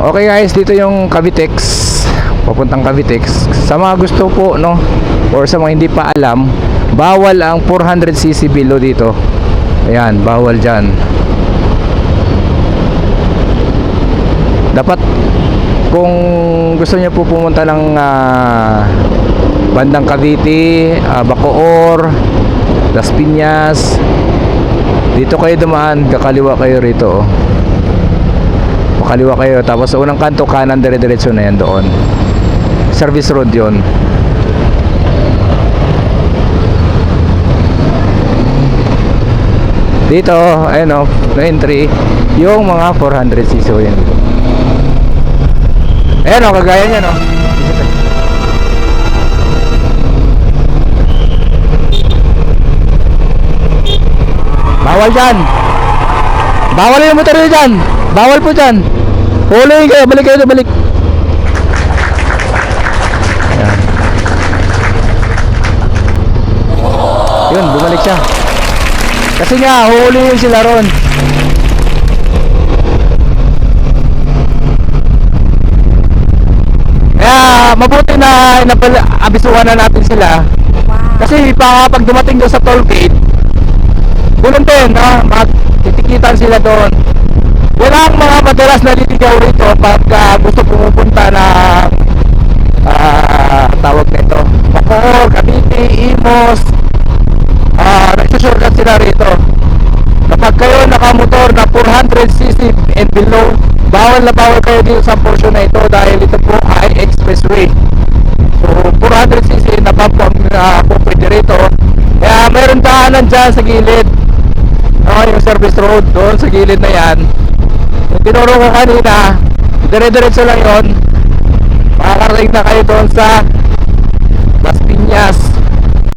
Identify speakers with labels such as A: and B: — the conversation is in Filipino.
A: Okay guys, dito yung Cavitex. Papuntang Cavitex. Sa mga gusto po, no? Or sa mga hindi pa alam, bawal ang 400cc below dito. Ayan, bawal dyan. Dapat kung gusto niyo po pumunta ng ah, bandang Cavite, ah, Bacoor, Las Piñas, dito kayo dumaan, kakaliwa kayo rito. Oh. Makaliwa kayo tapos unang kanto kanan dire-diretso na yan doon. Service road 'yon. Dito, ayun oh, no entry, yung mga 400cc so yan. Ayan oh, kagaya niyan oh. Bawal dyan. Bawal yung motor dyan. Bawal po dyan. Huliin kayo. Balik kayo. Balik. Ayan. Yun, bumalik siya. Kasi nga, huhulihin sila ron. Kaya, mabuti na napala, abisuhan na natin sila. Kasi pa, pag dumating doon sa toll gate, Ganun din, no? Magtitikitan sila doon. Walang mga madalas na liligaw rito pag ah, gusto pumupunta ng ah, tawag nito. Bacoor, Cavite, Imos. Ah, nagsusurgat sila rito. Kapag kayo nakamotor na 400cc and below, bawal na bawal kayo dito sa portion na ito dahil ito po ay expressway. So 400cc na bump ang uh, po pwede rito. Kaya meron daanan dyan sa gilid. No, yung service road doon sa gilid na yan. Tinuro ko kanina, dire-diretso lang yon. Makakarating na kayo doon sa Las Piñas.